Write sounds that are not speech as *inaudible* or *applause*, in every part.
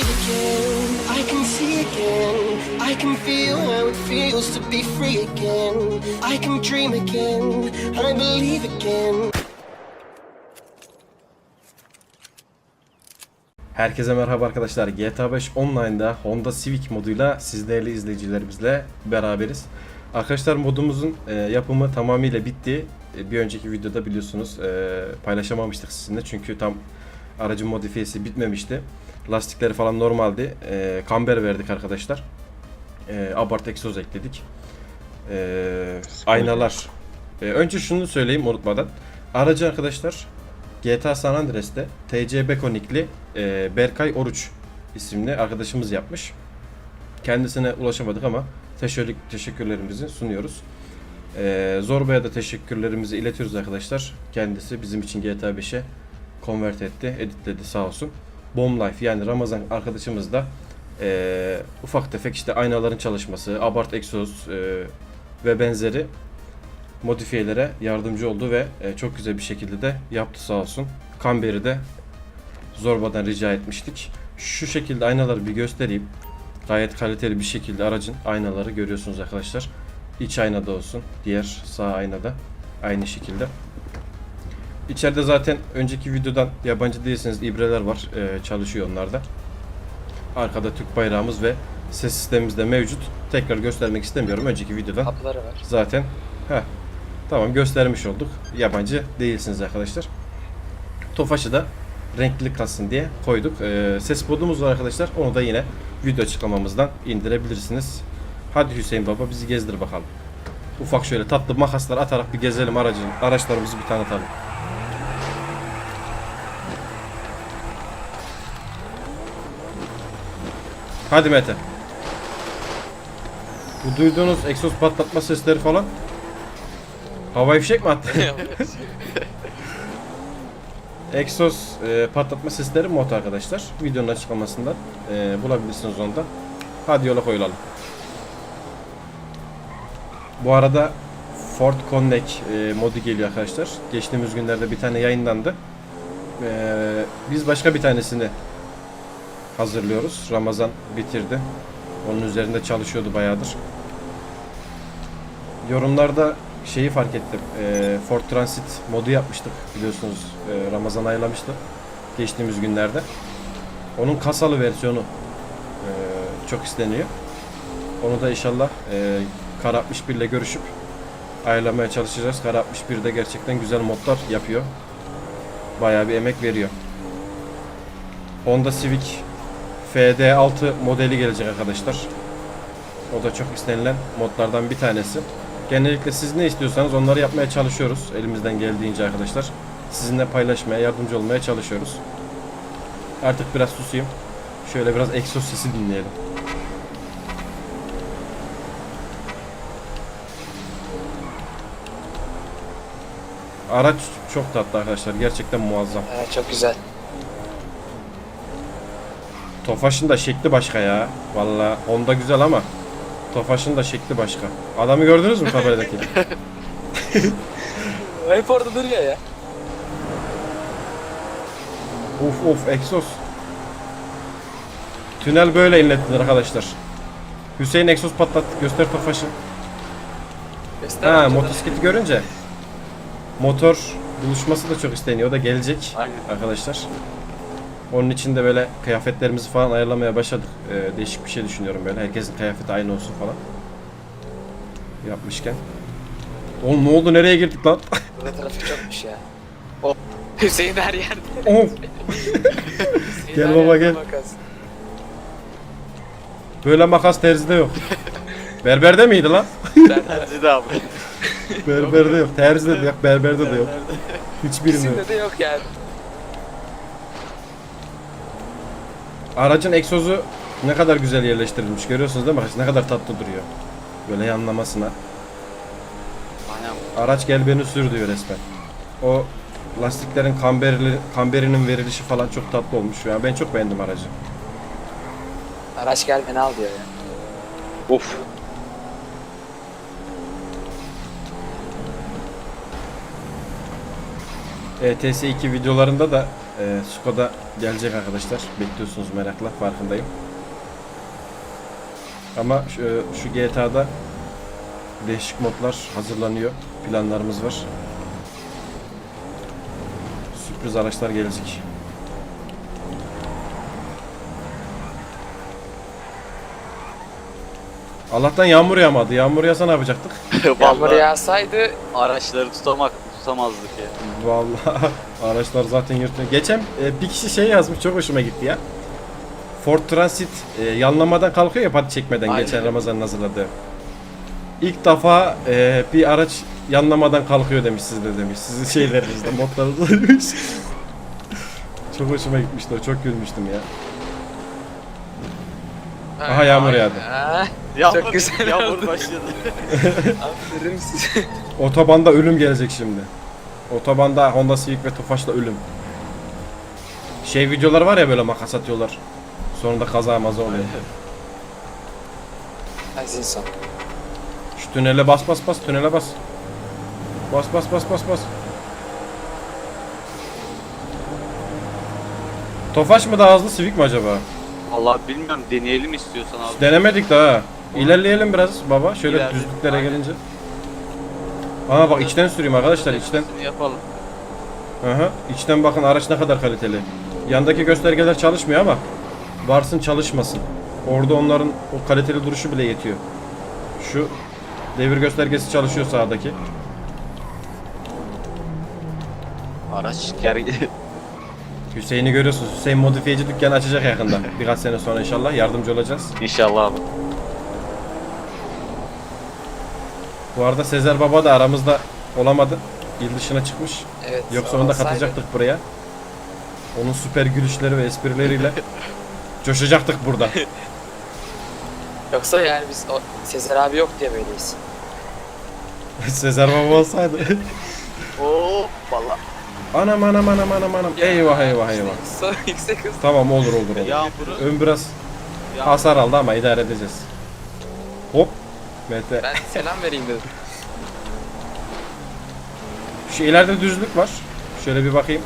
again. I can feel how it feels to be free again. I can dream again. I believe again. Herkese merhaba arkadaşlar. GTA 5 Online'da Honda Civic moduyla siz değerli izleyicilerimizle beraberiz. Arkadaşlar modumuzun e, yapımı tamamıyla bitti. E, bir önceki videoda biliyorsunuz e, paylaşamamıştık sizinle çünkü tam aracın modifiyesi bitmemişti. Lastikleri falan normaldi. E, kamber verdik arkadaşlar. E, abart egzoz ekledik. E, aynalar. E, önce şunu söyleyeyim unutmadan. Aracı arkadaşlar GTA San Andreas'te TC Bekonikli e, Berkay Oruç isimli arkadaşımız yapmış. Kendisine ulaşamadık ama teşekkür, teşekkürlerimizi sunuyoruz. E, Zorba'ya da teşekkürlerimizi iletiyoruz arkadaşlar. Kendisi bizim için GTA 5'e convert etti, editledi sağ olsun. Bomb Life yani Ramazan arkadaşımız da e, ufak tefek işte aynaların çalışması, abart egzoz e, ve benzeri modifiyelere yardımcı oldu ve e, çok güzel bir şekilde de yaptı sağ olsun. Kamber'i de Zorba'dan rica etmiştik. Şu şekilde aynaları bir göstereyim. Gayet kaliteli bir şekilde aracın aynaları görüyorsunuz arkadaşlar. İç aynada olsun, diğer sağ aynada aynı şekilde. İçeride zaten önceki videodan yabancı değilseniz ibreler var. e, çalışıyor onlarda. Arkada Türk bayrağımız ve ses sistemimiz de mevcut. Tekrar göstermek istemiyorum. Önceki videodan Kapıları var. zaten heh, tamam göstermiş olduk. Yabancı değilsiniz arkadaşlar. Tofaş'ı da renkli kalsın diye koyduk. Ee, ses kodumuz var arkadaşlar. Onu da yine video açıklamamızdan indirebilirsiniz. Hadi Hüseyin Baba bizi gezdir bakalım. Ufak şöyle tatlı makaslar atarak bir gezelim aracın, araçlarımızı bir tanıtalım. Hadi Mete. Bu duyduğunuz egzoz patlatma sesleri falan Hava fişek mi attı? *laughs* egzoz e, patlatma sesleri mod arkadaşlar. Videonun açıklamasında e, bulabilirsiniz onu da. Hadi yola koyulalım. Bu arada Ford Connect e, modu geliyor arkadaşlar. Geçtiğimiz günlerde bir tane yayınlandı. E, biz başka bir tanesini hazırlıyoruz. Ramazan bitirdi. Onun üzerinde çalışıyordu bayağıdır. Yorumlarda şeyi fark ettim. E, Ford Transit modu yapmıştık biliyorsunuz. E, Ramazan aylamıştı. Geçtiğimiz günlerde. Onun kasalı versiyonu e, çok isteniyor. Onu da inşallah e, Kar 61 ile görüşüp ayarlamaya çalışacağız. Kar 61 de gerçekten güzel modlar yapıyor. Bayağı bir emek veriyor. Honda Civic FD6 modeli gelecek arkadaşlar. O da çok istenilen modlardan bir tanesi. Genellikle siz ne istiyorsanız onları yapmaya çalışıyoruz elimizden geldiğince arkadaşlar. Sizinle paylaşmaya, yardımcı olmaya çalışıyoruz. Artık biraz susayım. Şöyle biraz egzoz sesi dinleyelim. Araç çok tatlı arkadaşlar. Gerçekten muazzam. Evet, çok güzel. Tofaş'ın da şekli başka ya. Valla Honda güzel ama Tofaş'ın da şekli başka. Adamı gördünüz mü tabeladaki? *laughs* *laughs* Hep orada duruyor ya. uf uf egzoz. Tünel böyle inlettiler arkadaşlar. Hüseyin egzoz patlattı. Göster Tofaş'ı. Göster Ha motosikleti görünce motor buluşması da çok isteniyor. O da gelecek Aynen. arkadaşlar. Onun için de böyle kıyafetlerimizi falan ayarlamaya başladık. Ee, değişik bir şey düşünüyorum böyle. Herkesin kıyafeti aynı olsun falan. Yapmışken. Oğlum ne oldu? Nereye girdik lan? Burada trafik çokmuş ya. O *laughs* Hüseyin her yerde. Hüseyin Gel her baba, yerde gel. makas. Böyle makas terzide yok. Berberde miydi lan? Terzi de abi. Berberde yok. Terzide de yok. Berberde de yok. Hiçbirinde yok. İkisinde de yok yani. Aracın egzozu ne kadar güzel yerleştirilmiş görüyorsunuz değil mi? Ne kadar tatlı duruyor. Böyle yanlamasına. Aynen. Araç gel beni sür diyor resmen. O lastiklerin kamberli, kamberinin verilişi falan çok tatlı olmuş. Yani ben çok beğendim aracı. Araç gel beni al diyor ya. Of. ETS 2 videolarında da e, Skoda gelecek arkadaşlar. Bekliyorsunuz merakla farkındayım. Ama şu, şu GTA'da değişik modlar hazırlanıyor. Planlarımız var. Sürpriz araçlar gelecek. Allah'tan yağmur yağmadı. Yağmur yağsa ne yapacaktık? *laughs* Yağmur yağsaydı araçları tutamak tutamazdık ya. Vallahi *laughs* araçlar zaten yırtıyor. Geçen e, bir kişi şey yazmış çok hoşuma gitti ya. Ford Transit e, yanlamadan kalkıyor ya pati çekmeden Aynen. geçen Ramazan'ın hazırladığı. İlk defa e, bir araç yanlamadan kalkıyor demiş sizde demiş. Sizin şeylerinizde modlarınızda demiş. *laughs* çok hoşuma gitmişti o çok gülmüştüm ya. Aha, yağmur yağdı. Ha, *laughs* Yağmur, güzel yağmur oldu. başladı. *laughs* aferin size. Otobanda ölüm gelecek şimdi. Otobanda Honda Civic ve Tofaş'la ölüm. Şey videolar var ya böyle makas atıyorlar. Sonunda kaza maza oluyor. Az insan. Şu tünele bas bas bas tünele bas. Bas bas bas bas bas. Tofaş mı daha hızlı Civic mi acaba? Allah bilmiyorum deneyelim istiyorsan abi. Denemedik daha. İlerleyelim biraz baba. Şöyle İlerle. düzlüklere Aynen. gelince. Aa bak içten süreyim arkadaşlar içten. Yapalım. Aha, içten bakın araç ne kadar kaliteli. Yandaki göstergeler çalışmıyor ama varsın çalışmasın. Orada onların o kaliteli duruşu bile yetiyor. Şu devir göstergesi çalışıyor sağdaki. Araç ger *laughs* Hüseyin'i görüyorsunuz. Hüseyin modifiyeci dükkanı açacak yakında. Birkaç sene sonra inşallah yardımcı olacağız. İnşallah abi. Bu arada Sezer Baba da aramızda olamadı. İl dışına çıkmış. Evet. Yoksa onu da olsaydı- katacaktık buraya. Onun süper gülüşleri ve esprileriyle *laughs* coşacaktık burada. *laughs* Yoksa yani biz o Sezer abi yok diye böyleyiz. Sezer Baba olsaydı. *laughs* Oo valla. Anam anam anam anam anam. Eyvah eyvah eyvah. Sonra *laughs* yüksek hız. Tamam olur olur olur. Yağmuru. Ön biraz Yağmur. hasar aldı ama idare edeceğiz. Hop. Mete. Ben selam vereyim dedim. Şu ileride düzlük var. Şöyle bir bakayım.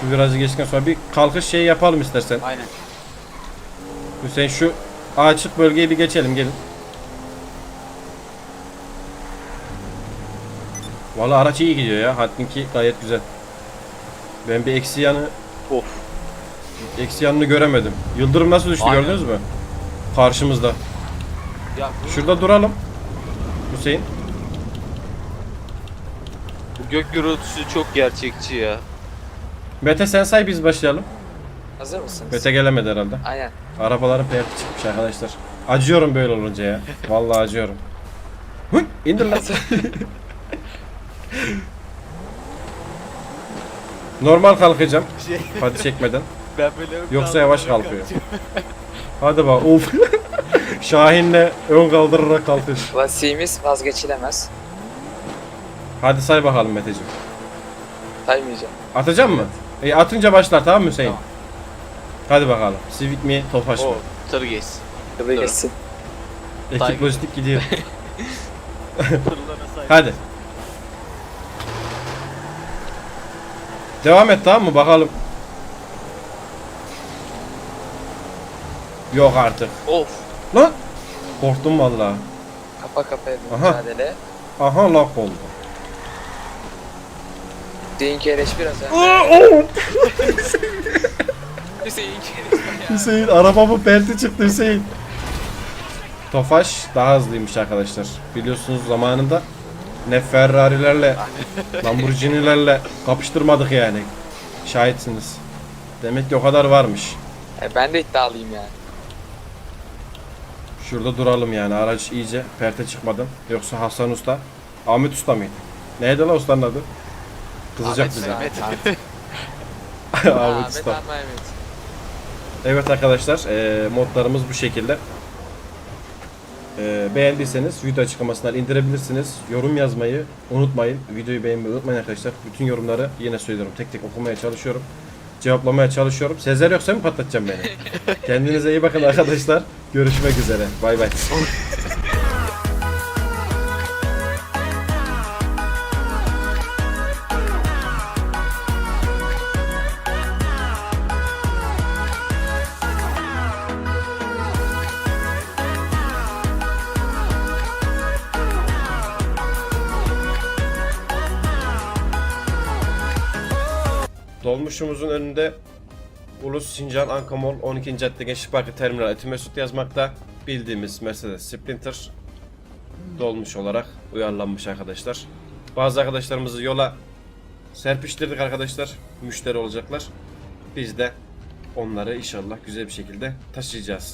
Şu virajı geçtikten sonra bir kalkış şeyi yapalım istersen. Aynen. Hüseyin şu açık bölgeyi bir geçelim gelin. Vallahi araç iyi gidiyor ya. Haddinki gayet güzel. Ben bir eksi yanı Of. eksi yanını göremedim. Yıldırım nasıl düştü Aynen. gördünüz mü? Karşımızda. Ya bu, Şurada duralım. Hüseyin. bu gök gürültüsü çok gerçekçi ya. Mete sen say biz başlayalım. Hazır mısınız? Mete gelemedi herhalde. Aynen. Arabaların perti çıkmış arkadaşlar. Acıyorum böyle olunca ya. Vallahi acıyorum. Hıy, indir lan. *laughs* Normal kalkacağım. Şey, Hadi çekmeden. *laughs* ben böyle ön Yoksa yavaş kalkıyor. Hadi bak. Uf. *laughs* Şahin'le ön kaldırarak kalkış. Klasiğimiz vazgeçilemez. Hadi say bakalım Meteciğim. Saymayacağım. Atacak mı? E, atınca başlar tamam mı Hüseyin? Tamam. Hadi bakalım. Civic mi, Tofaş mı? O tır. Hızlı Dur. geçsin. Ekip Tiger. pozitif gidiyor. *laughs* Tırlara say. Hadi. Devam et tamam mı? Bakalım. Yok artık. Of. Lan! Korktum vallahi. Kapa kafaya bir Aha. mücadele. Aha lak oldu. Hüseyin Kereş biraz önce. *laughs* Hüseyin Kereş ya. Hüseyin arabamın perti çıktı Hüseyin. Tofaş daha hızlıymış arkadaşlar. Biliyorsunuz zamanında ne Ferrari'lerle Lamborghini'lerle kapıştırmadık yani. Şahitsiniz. Demek ki o kadar varmış. E, ben de iddialıyım yani. Şurada duralım yani araç iyice perte çıkmadan. Yoksa Hasan Usta, Ahmet Usta mıydı? Neydi la ustanın adı? Kızacak Ahmet bize. Usta. Mehmet. *laughs* Ahmet Ahmet Usta. Ahmet Ahmet. Evet arkadaşlar eee, modlarımız bu şekilde. Eee, beğendiyseniz video açıklamasından indirebilirsiniz. Yorum yazmayı unutmayın. Videoyu beğenmeyi unutmayın arkadaşlar. Bütün yorumları yine söylüyorum. Tek tek okumaya çalışıyorum. Cevaplamaya çalışıyorum. Sezer yoksa mı patlatacaksın beni? *laughs* Kendinize iyi bakın arkadaşlar. Görüşmek üzere. Bay bay. *laughs* Dolmuşumuzun önünde Ulus Sincan Ankamol 12. Cadde Gençlik Parkı Terminal Eti Mesut yazmakta. Bildiğimiz Mercedes Sprinter dolmuş olarak uyarlanmış arkadaşlar. Bazı arkadaşlarımızı yola serpiştirdik arkadaşlar. Müşteri olacaklar. Biz de onları inşallah güzel bir şekilde taşıyacağız.